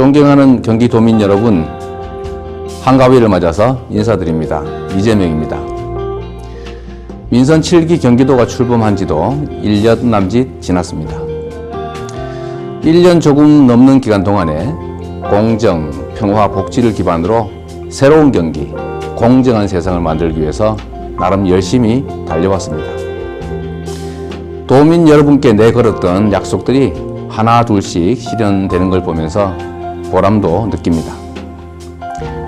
존경하는 경기도민 여러분, 한가위를 맞아서 인사드립니다. 이재명입니다. 민선 7기 경기도가 출범한 지도 1년 남짓 지났습니다. 1년 조금 넘는 기간 동안에 공정, 평화, 복지를 기반으로 새로운 경기, 공정한 세상을 만들기 위해서 나름 열심히 달려왔습니다. 도민 여러분께 내걸었던 약속들이 하나 둘씩 실현되는 걸 보면서 보람도 느낍니다.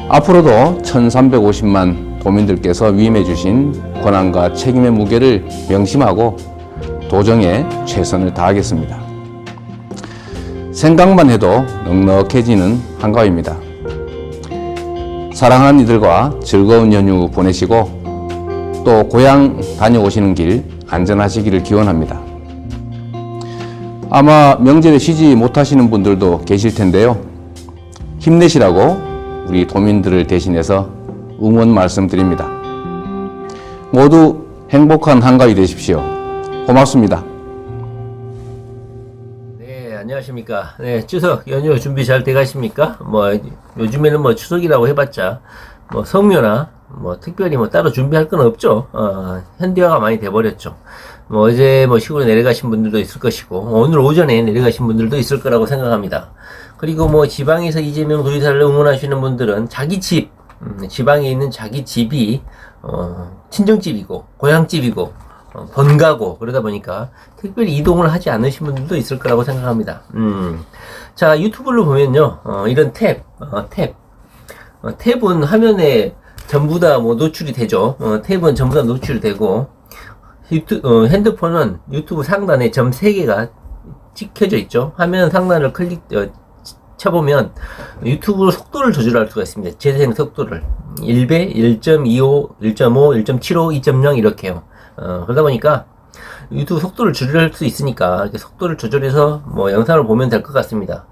앞으로도 1350만 도민들께서 위임해 주신 권한과 책임의 무게를 명심하고 도정에 최선을 다하겠습니다. 생각만 해도 넉넉해지는 한가위입니다. 사랑하는 이들과 즐거운 연휴 보내시고 또 고향 다녀오시는 길 안전하시기를 기원합니다. 아마 명절에 쉬지 못하시는 분들도 계실 텐데요. 힘내시라고 우리 도민들을 대신해서 응원 말씀드립니다. 모두 행복한 한가위 되십시오. 고맙습니다. 네, 안녕하십니까. 네, 추석 연휴 준비 잘 돼가십니까? 뭐, 요즘에는 뭐 추석이라고 해봤자, 뭐 성묘나, 뭐 특별히 뭐 따로 준비할 건 없죠. 어, 현대화가 많이 돼버렸죠. 뭐 어제 뭐 시골에 내려가신 분들도 있을 것이고, 오늘 오전에 내려가신 분들도 있을 거라고 생각합니다. 그리고 뭐 지방에서 이재명 도지사를 응원하시는 분들은 자기 집, 음, 지방에 있는 자기 집이, 어, 친정집이고, 고향집이고, 어, 번가고 그러다 보니까 특별히 이동을 하지 않으신 분들도 있을 거라고 생각합니다. 음. 자, 유튜브를 보면요. 어, 이런 탭, 어, 탭. 어, 탭은 화면에 전부 다 뭐 노출이 되죠. 어, 탭은 전부 다 노출이 되고 유튜, 어, 핸드폰은 유튜브 상단에 점 3개가 찍혀져 있죠. 화면 상단을 클릭 어, 쳐보면 유튜브 속도를 조절할 수가 있습니다. 재생 속도를 1배, 1.25, 1.5, 1.75, 2.0 이렇게요. 어, 그러다 보니까 유튜브 속도를 조절할 수 있으니까 이렇게 속도를 조절해서 뭐 영상을 보면 될 것 같습니다.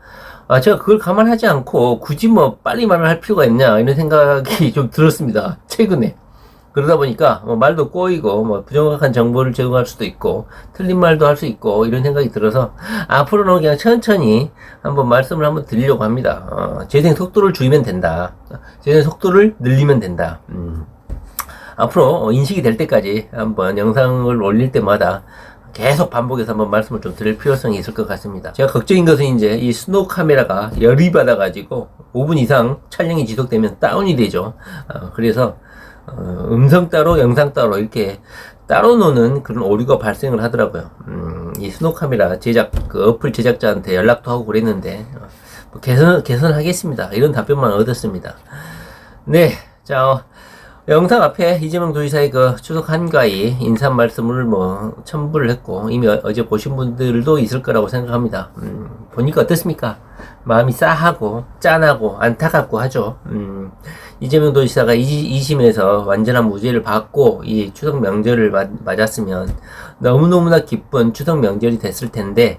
아, 제가 그걸 감안하지 않고 굳이 뭐 빨리 말을 할 필요가 있냐 이런 생각이 좀 들었습니다. 최근에. 그러다 보니까 뭐 말도 꼬이고 뭐 부정확한 정보를 제공할 수도 있고 틀린 말도 할 수 있고 이런 생각이 들어서 앞으로는 그냥 천천히 한번 말씀을 한번 드리려고 합니다. 어, 재생 속도를 줄이면 된다. 재생 속도를 늘리면 된다. 음. 앞으로 인식이 될 때까지 한번 영상을 올릴 때마다 계속 반복해서 한번 말씀을 좀 드릴 필요성이 있을 것 같습니다. 제가 걱정인 것은 이제 이 스노우 카메라가 열이 받아가지고 5분 이상 촬영이 지속되면 다운이 되죠. 어, 그래서 어, 음성 따로 영상 따로 이렇게 따로 노는 그런 오류가 발생을 하더라고요. 음, 이 스노우 카메라 제작 그 어플 제작자한테 연락도 하고 그랬는데 어, 뭐 개선 개선하겠습니다. 이런 답변만 얻었습니다. 네, 자. 어, 영상 앞에 이재명 도지사의 그 추석 한가위 인사 말씀을 뭐 첨부를 했고 이미 어- 어제 보신 분들도 있을 거라고 생각합니다. 음, 보니까 어떻습니까? 마음이 싸하고 짠하고 안타깝고 하죠. 음, 이재명 도지사가 이, 이심에서 완전한 무죄를 받고 이 추석 명절을 맞, 맞았으면 너무너무나 기쁜 추석 명절이 됐을 텐데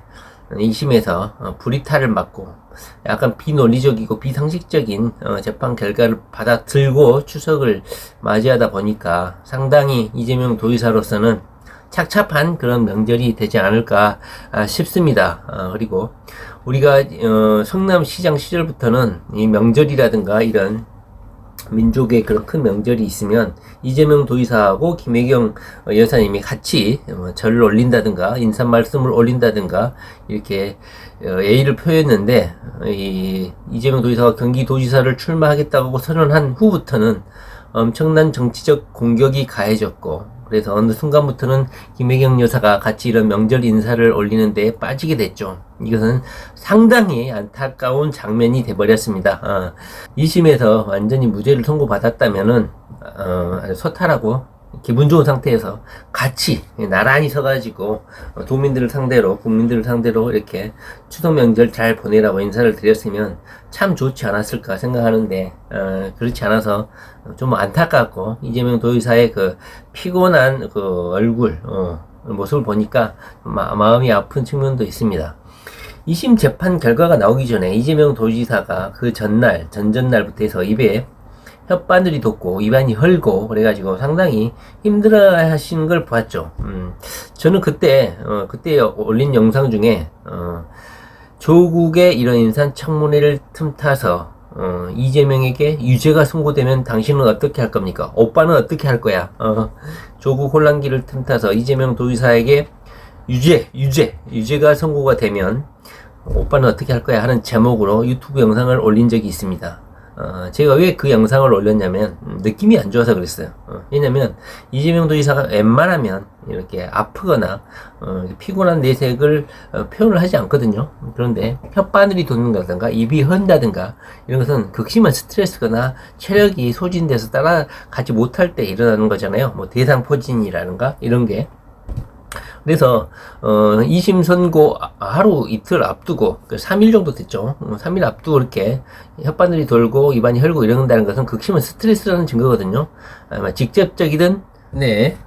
이심에서 어, 불이탈을 맞고 약간 비논리적이고 비상식적인 어, 재판 결과를 받아들고 추석을 맞이하다 보니까 상당히 이재명 도지사로서는 착잡한 그런 명절이 되지 않을까 아, 싶습니다. 아, 그리고 우리가 어, 성남시장 시절부터는 이 명절이라든가 이런 민족의 그런 큰 명절이 있으면 이재명 도지사하고 김혜경 어, 여사님이 같이 어, 절을 올린다든가 인사 말씀을 올린다든가 이렇게 어, 예의를 표했는데 이 이재명 도지사가 경기도지사를 출마하겠다고 선언한 후부터는 엄청난 정치적 공격이 가해졌고 그래서 어느 순간부터는 김혜경 여사가 같이 이런 명절 인사를 올리는 데 빠지게 됐죠. 이것은 상당히 안타까운 장면이 돼버렸습니다. 어, 2심에서 완전히 무죄를 선고받았다면은 어, 아주 소탈하고 기분 좋은 상태에서 같이 나란히 서가지고 어, 도민들을 상대로 국민들을 상대로 이렇게 추석 명절 잘 보내라고 인사를 드렸으면 참 좋지 않았을까 생각하는데 어, 그렇지 않아서 좀 안타깝고 이재명 도지사의 그 피곤한 그 얼굴 어, 모습을 보니까 마, 마음이 아픈 측면도 있습니다. 2심 재판 결과가 나오기 전에 이재명 도지사가 그 전날 전전날부터 해서 입에 혓바늘이 돋고 입안이 헐고 그래가지고 상당히 힘들어 하시는 걸 봤죠. 음, 저는 그때 어, 그때 올린 영상 중에 어, 조국의 이런 인산 청문회를 틈타서 어, 이재명에게 유죄가 선고되면 당신은 어떻게 할 겁니까? 오빠는 어떻게 할 거야? 어, 조국 혼란기를 틈타서 이재명 도지사에게 유죄, 유죄, 유죄가 선고가 되면 오빠는 어떻게 할 거야 하는 제목으로 유튜브 영상을 올린 적이 있습니다. 어, 제가 왜 그 영상을 올렸냐면 음, 느낌이 안 좋아서 그랬어요. 어, 왜냐면 이재명 도지사가 웬만하면 이렇게 아프거나 어, 피곤한 내색을 어, 표현을 하지 않거든요. 그런데 혓바늘이 돋는다든가 입이 헌다든가 이런 것은 극심한 스트레스거나 체력이 소진돼서 따라가지 못할 때 일어나는 거잖아요. 뭐 대상포진이라든가 이런 게 그래서 어 2심 선고 아- 하루 이틀 앞두고 그 3일 정도 됐죠. 어, 3일 앞두고 이렇게 혓바늘이 돌고 입안이 헐고 이런다는 것은 극심한 스트레스라는 증거거든요. 아마 직접적이든 네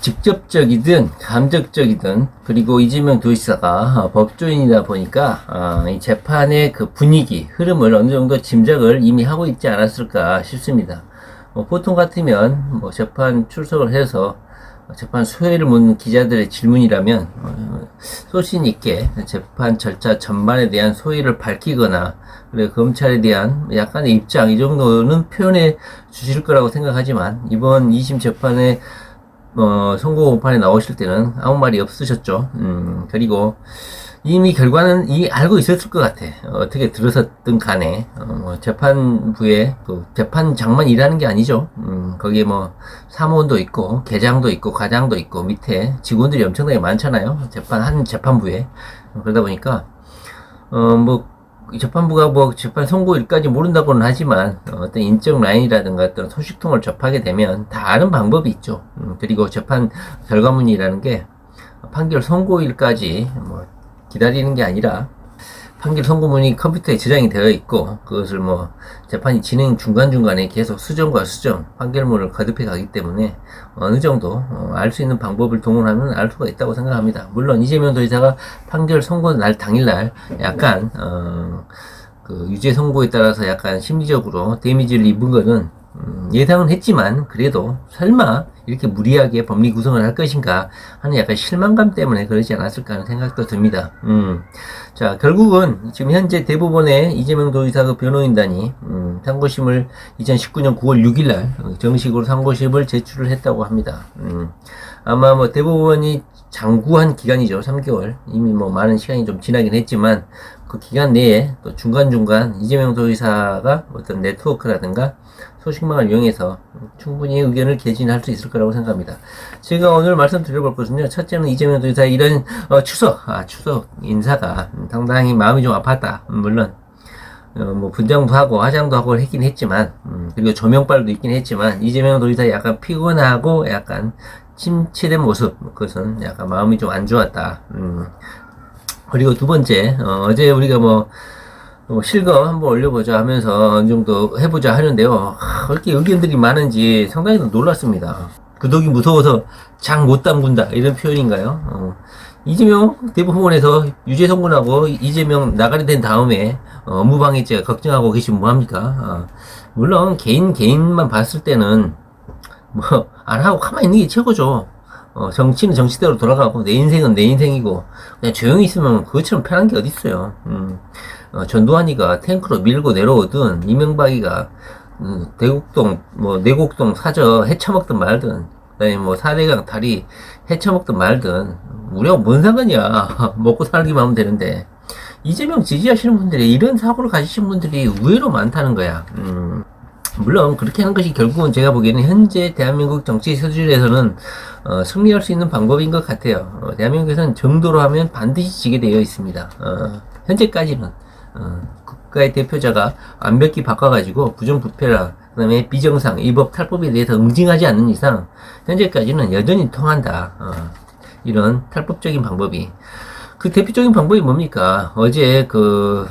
직접적이든 감적적이든 그리고 이재명 도지사가 어, 법조인이다 보니까 어, 이 재판의 그 분위기 흐름을 어느 정도 짐작을 이미 하고 있지 않았을까 싶습니다. 뭐 보통 같으면 뭐 재판 출석을 해서 재판 소회를 묻는 기자들의 질문이라면 어, 소신 있게 재판 절차 전반에 대한 소회를 밝히거나 그리고 검찰에 대한 약간의 입장 이 정도는 표현해 주실 거라고 생각하지만 이번 2심 재판에 어, 선고 공판에 나오실 때는 아무 말이 없으셨죠. 음, 그리고 이미 결과는 이 알고 있었을 것 같아. 어, 어떻게 들어섰든 간에 어, 뭐 재판부에 그 재판장만 일하는 게 아니죠. 음, 거기에 뭐 사무원도 있고 계장도 있고 과장도 있고 밑에 직원들이 엄청나게 많잖아요. 재판 한 재판부에 어, 그러다 보니까 어뭐 재판부가 뭐 재판 선고일까지 모른다고는 하지만 어, 어떤 인적 라인이라든가 어떤 소식통을 접하게 되면 다 아는 방법이 있죠. 음, 그리고 재판 결과문이라는 게 판결 선고일까지 뭐 기다리는 게 아니라 판결 선고문이 컴퓨터에 저장이 되어 있고 그것을 뭐 재판이 진행 중간중간에 계속 수정과 수정 판결문을 거듭해 가기 때문에 어느 정도 어, 알수 있는 방법을 동원하면 알 수가 있다고 생각합니다. 물론 이재명 도지사가 판결 선고 날 당일날 약간 어, 그 유죄 선고에 따라서 약간 심리적으로 데미지를 입은 거는 음, 예상은 했지만 그래도 설마 이렇게 무리하게 법리 구성을 할 것인가 하는 약간 실망감 때문에 그러지 않았을까 하는 생각도 듭니다. 음. 자, 결국은 지금 현재 대법원의 이재명 도지사 그 변호인단이 음, 상고심을 2019년 9월 6일 날 어, 정식으로 상고심을 제출을 했다고 합니다. 음. 아마 뭐 대법원이 장구한 기간이죠. 3개월. 이미 뭐 많은 시간이 좀 지나긴 했지만 그 기간 내에 또 중간중간 이재명 도지사가 어떤 네트워크라든가 소식망을 이용해서 충분히 의견을 개진할 수 있을 거라고 생각합니다. 제가 오늘 말씀드려볼 것은요. 첫째는 이재명 도지사의 이런 어, 추석, 아 추석 인사가 상당히 마음이 좀 아팠다. 음, 물론 어, 뭐 분장도 하고 화장도 하고 했긴 했지만 음, 그리고 조명빨도 있긴 했지만 이재명 도지사 약간 피곤하고 약간 침체된 모습 그것은 약간 마음이 좀 안 좋았다. 음. 그리고 두 번째 어, 어제 우리가 뭐 어, 실검 한번 올려보자 하면서 어느 정도 해보자 하는데요. 하, 그렇게 의견들이 많은지 상당히 놀랐습니다. 구독이 무서워서 장 못 담근다 이런 표현인가요? 어. 이재명 대법원에서 유죄 선고나고 이재명 나가리 된 다음에 어, 업무방해죄 걱정하고 계시면 뭐합니까? 어. 물론 개인 개인만 봤을 때는 뭐 안 하고 가만히 있는 게 최고죠. 어, 정치는 정치대로 돌아가고 내 인생은 내 인생이고 그냥 조용히 있으면 그것처럼 편한 게 어딨어요. 음. 어, 전두환이가 탱크로 밀고 내려오든 이명박이가 음, 대국동 뭐 내곡동 사저 헤쳐먹든 말든 그다음에 뭐 사대강 다리 헤쳐먹든 말든 우리가 뭔 상관이야 먹고 살기만 하면 되는데 이재명 지지하시는 분들이 이런 사고를 가지신 분들이 의외로 많다는 거야. 음. 물론 그렇게 하는 것이 결국은 제가 보기에는 현재 대한민국 정치 수준에서는 어, 승리할 수 있는 방법인 것 같아요. 어, 대한민국에서는 정도로 하면 반드시 지게 되어 있습니다. 어, 현재까지는 어, 국가의 대표자가 완벽히 바꿔가지고 부정부패라 그다음에 비정상 위법 탈법에 대해서 응징하지 않는 이상 현재까지는 여전히 통한다. 어, 이런 탈법적인 방법이 그 대표적인 방법이 뭡니까? 어제 그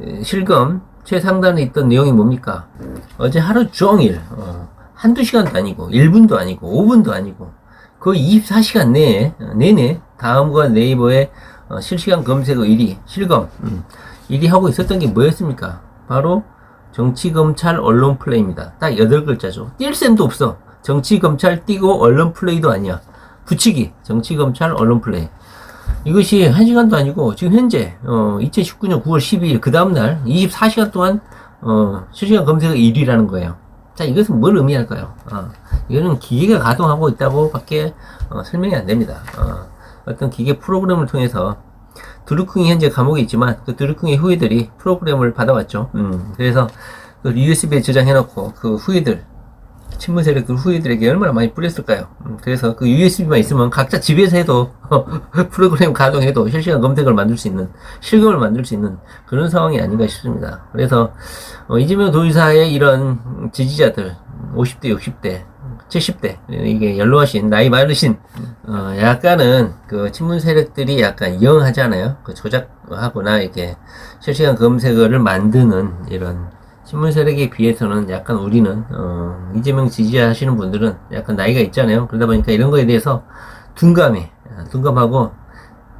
에, 실검 최상단에 있던 내용이 뭡니까? 어제 하루 종일 어, 한두 시간도 아니고 1분도 아니고 5분도 아니고 거의 24시간 내에 어, 내내 다음과 네이버에 어, 실시간 검색어 1위 실검 음, 1위 하고 있었던 게 뭐였습니까? 바로 정치, 검찰, 언론 플레이입니다. 딱 여덟 글자죠. 뛸 셈도 없어. 정치, 검찰 띄고 언론 플레이도 아니야. 붙이기. 정치, 검찰, 언론 플레이. 이것이 한시간도 아니고 지금 현재 어 2019년 9월 12일 그 다음 날 24시간 동안 어 실시간 검색어 1위라는 거예요. 자, 이것은 뭘 의미할까요? 어, 이거는 기계가 가동하고 있다고 밖에 어, 설명이 안 됩니다. 어, 어떤 기계 프로그램을 통해서 드루킹이 현재 감옥에 있지만 그 드루킹의 후예들이 프로그램을 받아왔죠. 음, 그래서 그 USB에 저장해놓고 그 후예들 친문 세력들 후예들에게 얼마나 많이 뿌렸을까요? 음, 그래서 그 USB만 있으면 각자 집에서 해도 프로그램 가동해도 실시간 검색을 만들 수 있는 실검을 만들 수 있는 그런 상황이 아닌가 싶습니다. 그래서 어, 이재명 도지사의 이런 지지자들 50대, 60대, 70대 이게 연로하신 나이 많으신 어, 약간은 그 친문 세력들이 약간 이용하잖아요. 그 조작하거나 이렇게 실시간 검색어를 만드는 이런 친문 세력에 비해서는 약간 우리는 어, 이재명 지지하시는 분들은 약간 나이가 있잖아요. 그러다 보니까 이런 거에 대해서 둔감해, 아, 둔감하고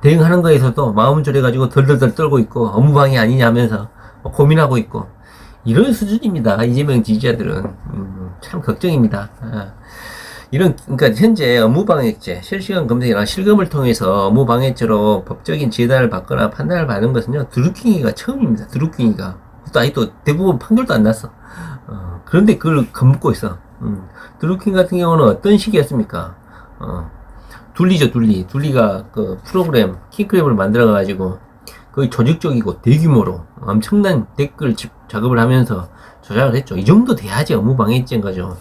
대응하는 거에서도 마음 졸여가지고 덜덜덜 떨고 있고 업무방해 아니냐면서 뭐 고민하고 있고 이런 수준입니다. 이재명 지지자들은 음, 참 걱정입니다. 아, 이런 그러니까 현재 업무방해죄, 실시간 검색이나 실검을 통해서 업무방해죄로 법적인 재단을 받거나 판단을 받는 것은요 드루킹이가 처음입니다. 드루킹이가 또 아니 또 대부분 판결도 안 났어. 어, 그런데 그걸 겁먹고 있어. 음, 드루킹 같은 경우는 어떤 식이었습니까? 어, 둘리죠 둘리. 둘리가 그 프로그램 킹크랩을 만들어 가지고 거의 조직적이고 대규모로 엄청난 댓글 집- 작업을 하면서 조작을 했죠. 이 정도 돼야지 업무방해죄인 거죠.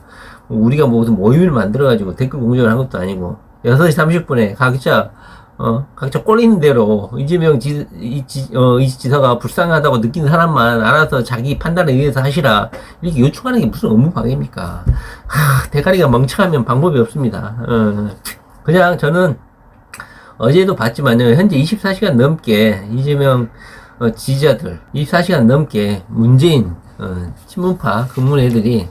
뭐 우리가 뭐 무슨 모임을 만들어가지고 댓글 공정을 한 것도 아니고 6시 30분에 각자 어 각자 꼴리는 대로 이재명 지, 이, 지, 어, 이 지사가 불쌍하다고 느끼는 사람만 알아서 자기 판단에 의해서 하시라 이렇게 요청하는 게 무슨 업무방해입니까? 하, 대가리가 멍청하면 방법이 없습니다. 어, 그냥 저는 어제도 봤지만요. 현재 24시간 넘게 이재명 어, 지지자들 24시간 넘게 문재인 어, 친문파 근무 애들이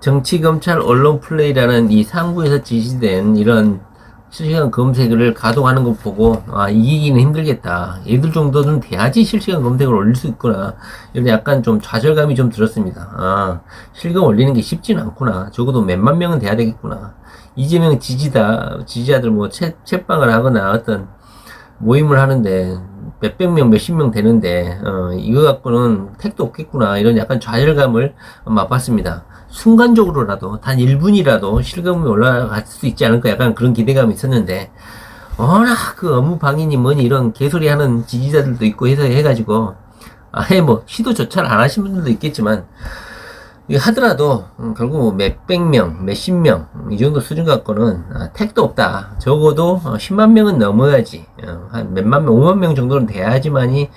정치 검찰 언론 플레이라는 이 상부에서 지시된 이런 실시간 검색을 가동하는 거 보고 아 이기기는 힘들겠다. 얘들 정도는 돼야지 실시간 검색을 올릴 수 있구나. 이런 약간 좀 좌절감이 좀 들었습니다. 아 실검 올리는 게 쉽지는 않구나. 적어도 몇만 명은 돼야 되겠구나. 이재명 지지다 지지자들 뭐 채, 채빵을 하거나 어떤 모임을 하는데 몇백 명, 몇십 명 되는데 어, 이거 갖고는 택도 없겠구나 이런 약간 좌절감을 맛봤습니다. 순간적으로라도 단 1분이라도 실검이 올라갈 수 있지 않을까 약간 그런 기대감이 있었는데 워낙 그 업무 방해니 뭐니 이런 개소리 하는 지지자들도 있고 해서 해가지고 아예 뭐 시도조차를 안 하신 분들도 있겠지만 하더라도 음, 결국 뭐 몇백 명, 몇십 명 이 정도 수준 갖고는 아, 택도 없다. 적어도 어, 10만 명은 넘어야지 어, 한 몇만 명, 5만 명 정도는 돼야지만이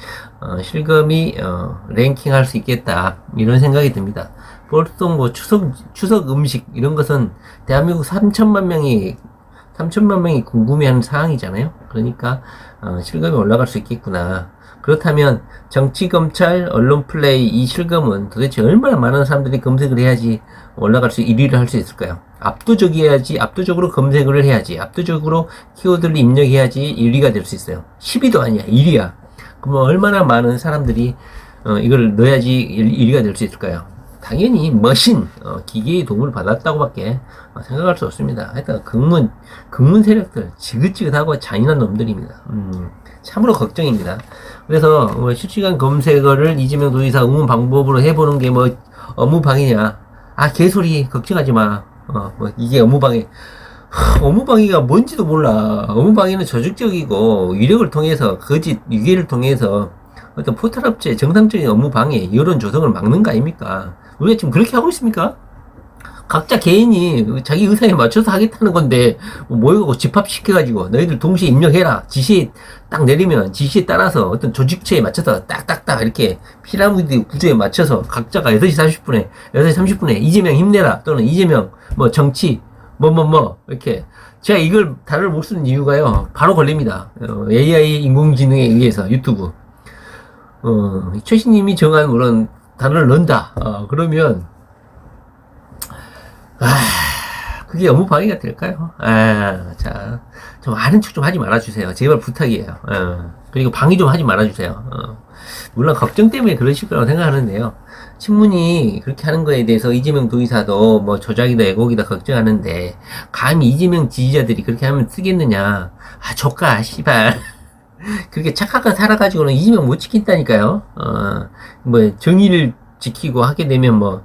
어, 실검이 어, 랭킹할 수 있겠다 이런 생각이 듭니다. 보통 뭐 추석 추석 음식 이런 것은 대한민국 3천만 명이 3천만 명이 궁금해하는 사항이잖아요. 그러니까 어, 실검이 올라갈 수 있겠구나. 그렇다면 정치 검찰 언론 플레이 이 실검은 도대체 얼마나 많은 사람들이 검색을 해야지 올라갈 수 1위를 할 수 있을까요? 압도적이어야지 압도적으로 검색을 해야지 압도적으로 키워드를 입력해야지 1위가 될 수 있어요. 10위도 아니야 1위야. 그러면 얼마나 많은 사람들이 어, 이걸 넣어야지 1 위가 될 수 있을까요? 당연히 머신 어, 기계의 도움을 받았다고밖에 어, 생각할 수 없습니다. 하여튼 극문 극문 세력들 지긋지긋하고 잔인한 놈들입니다. 음, 참으로 걱정입니다. 그래서 뭐 실시간 검색어를 이재명 도지사 응원 방법으로 해보는 게 뭐 업무 방해냐? 아 개소리 걱정하지 마. 어, 뭐 이게 업무 방해. 하, 업무 방해가 뭔지도 몰라. 업무 방해는 조직적이고 위력을 통해서 거짓 유괴를 통해서 어떤 포털업체 정상적인 업무 방해, 여론 조성을 막는 거 아닙니까? 우리가 지금 그렇게 하고 있습니까? 각자 개인이 자기 의사에 맞춰서 하겠다는 건데 뭐 모여가고 집합시켜가지고 너희들 동시에 입력해라. 지시에 딱 내리면 지시에 따라서 어떤 조직체에 맞춰서 딱딱딱 이렇게 피라미드 구조에 맞춰서 각자가 8시 40분에 8시 30분에 이재명 힘내라. 또는 이재명 뭐 정치 뭐뭐 뭐 이렇게. 제가 이걸 단어를 못 쓰는 이유가요. 바로 걸립니다. 어, AI 인공지능에 의해서 유튜브 어, 최신님이 정한 그런 단어를 넣는다 어, 그러면 아, 그게 업무 방해가 될까요? 아, 자, 좀 아는 척 좀 하지 말아주세요. 제발 부탁이에요. 어. 그리고 방해 좀 하지 말아주세요. 어. 물론 걱정 때문에 그러실 거라고 생각하는데요. 친문이 그렇게 하는 거에 대해서 이재명 도의사도 뭐 조작이다 애곡이다 걱정하는데 감히 이재명 지지자들이 그렇게 하면 쓰겠느냐? 아 조카 씨발 그렇게 착하게 살아가지고는 이재명 못 지킨다니까요. 어, 뭐 정의를 지키고 하게 되면 뭐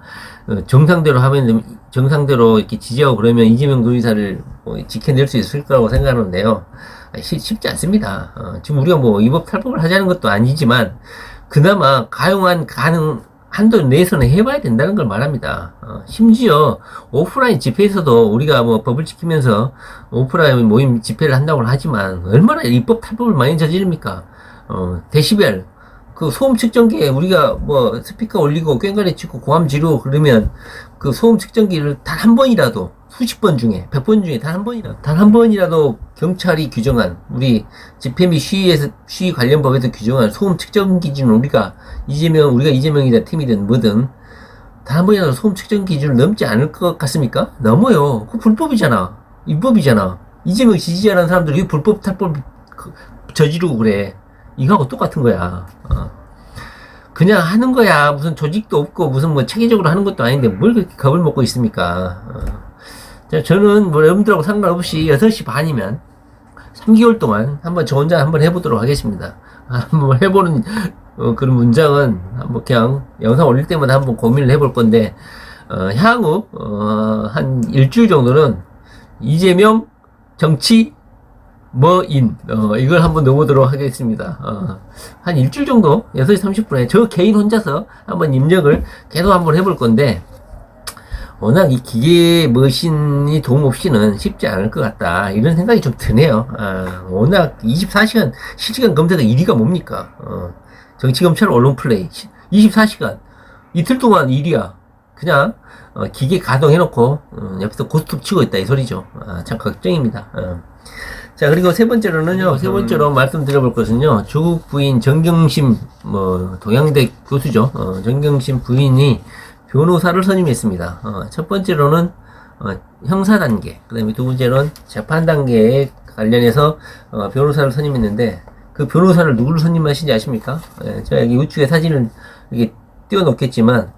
어, 정상대로 하면 정상대로 이렇게 지지하고 그러면 이재명 도의사를 뭐 지켜낼 수 있을 거라고 생각하는데요. 아, 쉽- 쉽지 않습니다. 어, 지금 우리가 뭐 위법 탈법을 하자는 것도 아니지만 그나마 가용한 가능 한도 내에서는 해봐야 된다는 걸 말합니다. 어, 심지어 오프라인 집회에서도 우리가 뭐 법을 지키면서 오프라인 모임 집회를 한다고 하지만 얼마나 입법 탈법을 많이 저지릅니까? 어, 데시벨 그 소음 측정기에 우리가 뭐 스피커 올리고 꽹과리 치고 고함 지르고 그러면 그 소음 측정기를 단 한 번이라도 수십 번 중에 백 번 중에 단 한 번이라도 단 한 번이라도 경찰이 규정한 우리 집회 및 시위에서 시위 관련 법에서 규정한 소음 측정 기준을 우리가 이재명 우리가 이재명이든 팀이든 뭐든 단 한 번이라도 소음 측정 기준을 넘지 않을 것 같습니까? 넘어요. 그 불법이잖아. 입법이잖아. 이재명 지지자라는 사람들이 왜 불법 탈법 그- 저지르고 그래. 이거하고 똑같은 거야. 어. 그냥 하는 거야. 무슨 조직도 없고 무슨 뭐 체계적으로 하는 것도 아닌데 뭘 그렇게 겁을 먹고 있습니까? 어. 자, 저는 뭐 여러분들하고 상관없이 6시 반이면 3개월 동안 한번 저 혼자 한번 해보도록 하겠습니다. 한번 해보는 어, 그런 문장은 한번 그냥 영상 올릴 때마다 한번 고민을 해볼 건데 어, 향후 어, 한 일주일 정도는 이재명 정치 뭐인 어, 이걸 한번 넣어보도록 하겠습니다. 어, 한 일주일 정도 6시 30분에 저 개인 혼자서 한번 입력을 계속 한번 해볼 건데 워낙 이 기계 머신이 도움 없이는 쉽지 않을 것 같다. 이런 생각이 좀 드네요. 아, 워낙 24시간 실시간 검색어 1위가 뭡니까? 어, 정치검찰 언론 플레이. 24시간. 이틀 동안 1위야. 그냥, 어, 기계 가동해놓고, 어, 옆에서 고스톱 치고 있다. 이 소리죠. 아, 참 걱정입니다. 어. 자, 그리고 세 번째로는요, 세 번째로 말씀드려볼 것은요, 조국 부인 정경심, 뭐, 동양대 교수죠. 어, 정경심 부인이 변호사를 선임했습니다. 어, 첫 번째로는 어, 형사 단계, 그 다음에 두 번째로는 재판 단계에 관련해서 어, 변호사를 선임했는데 그 변호사를 누구를 선임하신지 아십니까? 예, 제가 여기 우측에 사진을 이렇게 띄워놓겠지만